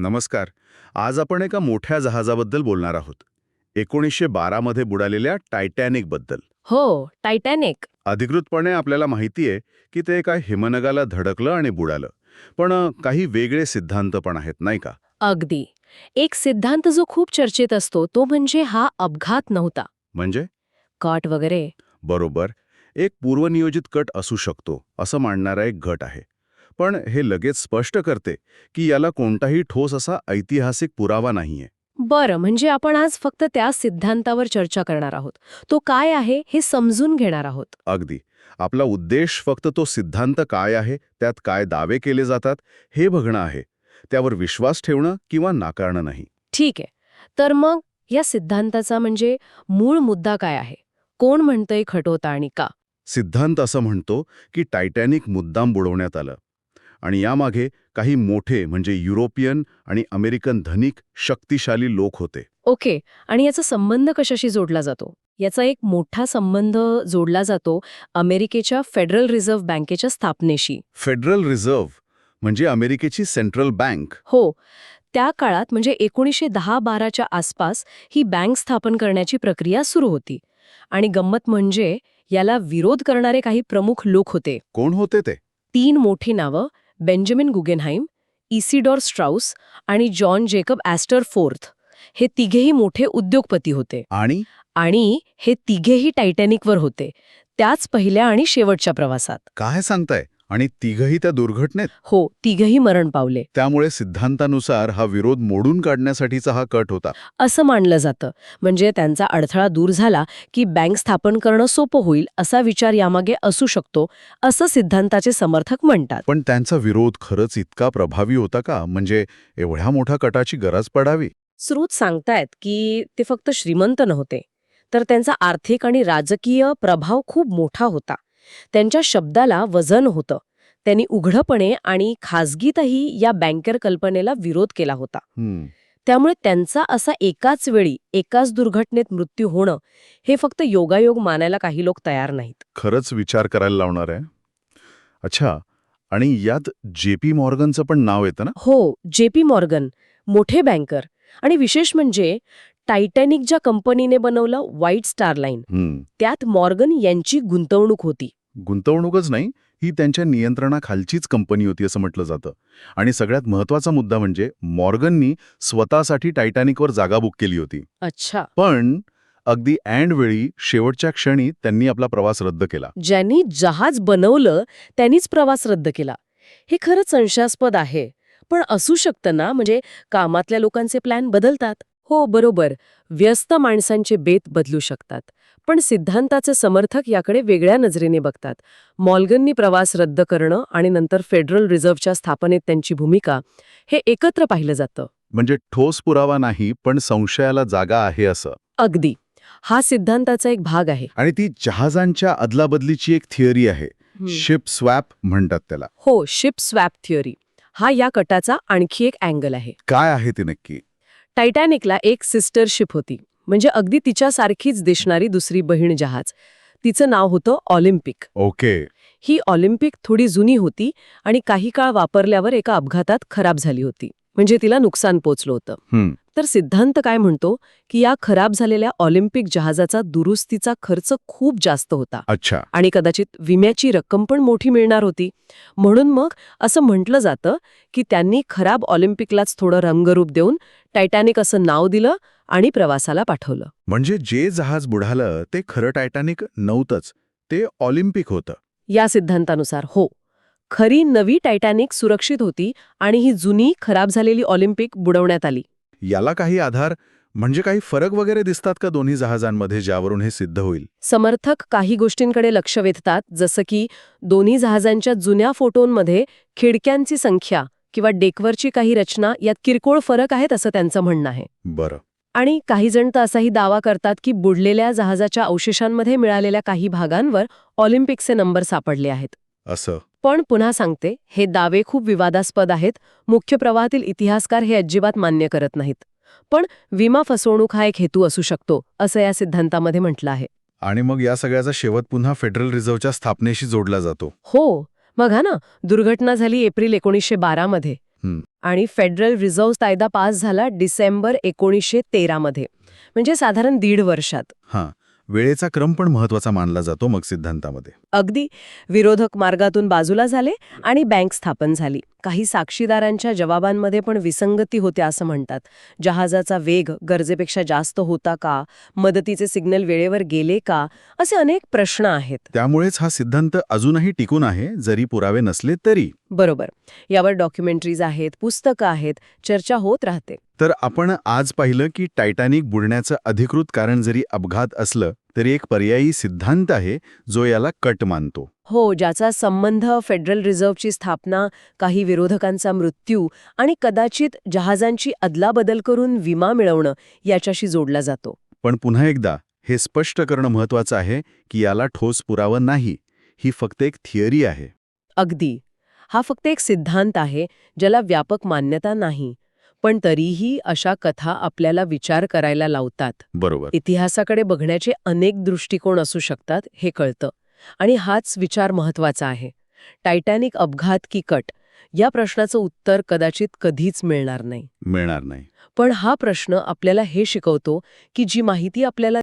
नमस्कार. आज आपण एका मोठ्या जहाजाबद्दल बोलणार आहोत. एकोणीसशे बारामध्ये बुडालेल्या टायटॅनिकबद्दल हो टायटॅनिक अधिकृतपणे आपल्याला माहिती आहे की ते एका हिमनगाला धडकलं आणि बुडालं. पण काही वेगळे सिद्धांत पण आहेत नाही का? अगदी. एक सिद्धांत जो खूप चर्चेत असतो तो म्हणजे हा अपघात नव्हता. म्हणजे? कट वगैरे. बरोबर. एक पूर्वनियोजित कट असू शकतो असं मांडणारा एक गट आहे. पण हे लगेच स्पष्ट करते की याला कोणताही ठोस असा ऐतिहासिक पुरावा नाहीये. बरं म्हणजे आपण आज फक्त त्या सिद्धांतावर चर्चा करणार आहोत. तो काय आहे हे समजून घेणार आहोत. अगदी. आपला उद्देश फक्त तो सिद्धांत काय आहे त्यात काय दावे केले जातात हे बघणं आहे. त्यावर विश्वास ठेवणं किंवा नाकारणं नाही. ठीक आहे. तर मग या सिद्धांताचा म्हणजे मूळ मुद्दा काय आहे? कोण म्हणतंय खटोता आणि का? सिद्धांत असं म्हणतो की टायटॅनिक मुद्दाम बुडवण्यात आलं. आणि यामागे काही मोठे म्हणजे युरोपियन आणि अमेरिकन धनिक शक्तिशाली लोक होते. ओके आणि याचा संबंध कशाशी जोडला जातो? याचा एक मोठा संबंध जोडला जातो अमेरिकेच्या फेडरल रिझर्व्ह बँकेच्या स्थापनेशी. फेडरल रिझर्व्ह म्हणजे अमेरिकेची सेंट्रल बँक. हो त्या काळात म्हणजे एकोणीसशे दहा बाराच्या आसपास ही बँक स्थापन करण्याची प्रक्रिया सुरू होती. आणि गंमत म्हणजे याला विरोध करणारे काही प्रमुख लोक होते. कोण होते ते? तीन मोठी नावं बेंजामिन गुगेनहाईम इसिडॉर स्ट्राउस आणि जॉन जेकब ॲस्टर फोर्थ हे तिघेही मोठे उद्योगपती होते. आणि? आणि हे तिघेही टायटॅनिकवर होते. त्याच पहिल्या आणि शेवटच्या प्रवासात. काय सांगताय? आणि तिघही त्या दुर्घटनेत. हो तिघही मरण पावले. त्यामुळे सिद्धांतानुसार हा विरोध मोडून काढण्यासाठीचा हा कट होता. असं मानलं जातं. म्हणजे त्यांचा अडथळा दूर झाला की बँक स्थापन करणं सोपं होईल असा विचार यामागे असू शकतो असं सिद्धांताचे समर्थक म्हणतात. पण त्यांचा विरोध खरंच इतका प्रभावी होता का? म्हणजे एवढ्या मोठ्या कटाची गरज पडावी? स्रोत सांगतायत की ते फक्त श्रीमंत नव्हते तर त्यांचा आर्थिक आणि राजकीय प्रभाव खूप मोठा होता. त्यांच्या शब्दाला वजन होतं. त्यांनी उघडपणे आणि खासगीतही या बँकर कल्पनेला विरोध केला होता. त्यामुळे त्यांचा असा एकाच वेळी एकाच दुर्घटनेत मृत्यू होणं हे फक्त योगायोग मानायला काही लोक तयार नाहीत. खरंच विचार करायला लावणार आहे. अच्छा आणि यात जे पी मॉर्गनचं पण नाव येतं ना? हो जे पी मॉर्गन मोठे बँकर आणि विशेष म्हणजे टायटॅनिक ज्या कंपनीने बनवलं व्हाईट स्टार लाईन त्यात मॉर्गन यांची गुंतवणूक होती. गुंतवणूकच नाही ही त्यांच्या नियंत्रणाखालचीच कंपनी होती असं म्हटलं जातं. आणि सगळ्यात महत्त्वाचा मुद्दा म्हणजे मॉर्गननी स्वतःसाठी टायटॅनिकवर जागा बुक केली होती. अच्छा. पण अगदी अँड वेळी शेवटच्या क्षणी त्यांनी आपला प्रवास रद्द केला. ज्यांनी जहाज बनवलं त्यांनीच प्रवास रद्द केला. हे खरंच संशयास्पद आहे. पण असू शकतं ना म्हणजे कामातल्या लोकांचे प्लॅन बदलतात. हो बरोबर. व्यस्त माणसांचे बेत बदलू शकतात. पण सिद्धांताचे समर्थक याकडे वेगळ्या नजरेने बघतात. मॉल्गननी प्रवास रद्द करणं आणि नंतर फेडरल रिझर्व्हच्या स्थापनेत त्यांची भूमिका हे एकत्र पाहिलं जातं. म्हणजे ठोस पुरावा नाही पण संशयाला जागा आहे असं. अगदी. हा सिद्धांताचा एक भाग आहे. आणि ती जहाजांच्या अदलाबदलीची एक थिअरी आहे. शिप स्वॅप म्हणतात त्याला. हो शिप स्वॅप थिअरी. हा या कटाचा आणखी एक अँगल आहे. काय आहे ती नक्की? टायटॅनिकला एक सिस्टर शिप होती. म्हणजे अगदी तिच्यासारखीच दिसणारी दुसरी बहीण जहाज. तिचं नाव होतं ऑलिम्पिक. ओके. ही ऑलिम्पिक थोडी जुनी होती आणि काही काळ वापरल्यावर एका अपघातात खराब झाली होती. म्हणजे तिला नुकसान पोचलं होतं. तर सिद्धांत काय म्हणतो की या खराब झालेल्या ऑलिम्पिक जहाजाचा दुरुस्तीचा खर्च खूप जास्त होता. अच्छा. आणि कदाचित विम्याची रक्कम पण मोठी मिळणार होती. म्हणून मग असं म्हटलं जातं की त्यांनी खराब ऑलिम्पिकलाच थोडं रंगरूप देऊन टायटॅनिक असं नाव दिलं आणि प्रवासाला पाठवलं. म्हणजे जे जहाज बुडालं ते खरं टायटॅनिक नव्हतंच ते ऑलिम्पिक होतं. या सिद्धांतानुसार हो. खरी नवी टायटॅनिक सुरक्षित होती आणि ही जुनी खराब झालेली ऑलिम्पिक बुडवण्यात आली. याला काही आधार म्हणजे काही फरक वगैरे दिसतात का दोन्ही जहाजांमध्ये ज्यावरून हे सिद्ध होईल? समर्थक काही गोष्टींकडे लक्ष वेधतात जसं की दोन्ही जहाजांच्या जुन्या फोटोंमध्ये खिडक्यांची संख्या किंवा डेकवरची काही रचना यात किरकोळ फरक आहेत असं त्यांचं म्हणणं आहे. बरं. आणि काही जण तर असाही दावा करतात की बुडलेल्या जहाजाच्या अवशेषांमध्ये मिळालेल्या काही भागांवर ऑलिम्पिकचे नंबर सापडले आहेत. असं. पण पुन्हा सांगते हे दावे खूप विवादास्पद आहेत. मुख्य प्रवाहातील इतिहासकार हे अजिबात मान्य करत नाहीत. पण विमा फसवणूक हा एक हेतू असू शकतो असं या सिद्धांतामध्ये म्हटलं आहे. आणि मग या सगळ्याचा शेवट पुन्हा फेडरल रिझर्व्हच्या स्थापनेशी जोडला जातो. हो मग हा ना दुर्घटना झाली एप्रिल एकोणीसशे बारामध्ये हं. आणि फेडरल रिझर्व्ह कायदा पास झाला डिसेंबर एकोणीसशे तेरामध्ये म्हणजे साधारण दीड वर्षात. हां वेळेचा क्रम पण महत्त्वाचा मानला जातो मग सिद्धांतामध्ये. अगदी विरोधक मार्गातून बाजूला झाले आणि बँक स्थापन झाली. काही साक्षीदारांच्या जवाबांमध्ये पण विसंगती होत्या असं म्हणतात. जहाजाचा वेग गरजेपेक्षा जास्त होता का? मदतीचे सिग्नल वेळेवर गेले का? असे अनेक प्रश्न आहेत. त्यामुळेच हा सिद्धांत अजूनही टिकून आहे. जरी पुरावे नसले तरी. बरोबर. यावर डॉक्युमेंटरीज आहेत पुस्तकं आहेत चर्चा होत राहते. तर आपण आज पाहिलं की टायटॅनिक बुडण्याचं अधिकृत कारण जरी अपघात असलं तरी एक पर्यायी सिद्धांत आहे जो याला कट मानतो. हो ज्याचा संबंध फेडरल रिझर्व्हची स्थापना काही विरोधकांचा मृत्यू आणि कदाचित जहाजांची अदलाबदल करून विमा मिळवणं याच्याशी जोडला जातो. पण पुन्हा एकदा हे स्पष्ट करणं महत्वाचं आहे की याला ठोस पुरावा नाही ही फक्त एक थिअरी आहे. अगदी. हा फक्त एक सिद्धांत आहे ज्याला व्यापक मान्यता नाही. पण तरीही अशा कथा आपल्याला विचार करायला लावतात. बरोबर. इतिहासाकडे बघण्याचे अनेक दृष्टिकोन असू शकतात हे कळतं. आणि हाच विचार महत्त्वाचा आहे. टायटॅनिक अपघात की कट या प्रश्नाचं उत्तर कदाचित कधीच मिळणार नाही. मिळणार नाही. पण हा प्रश्न आपल्याला हे शिकवतो की जी माहिती आपल्याला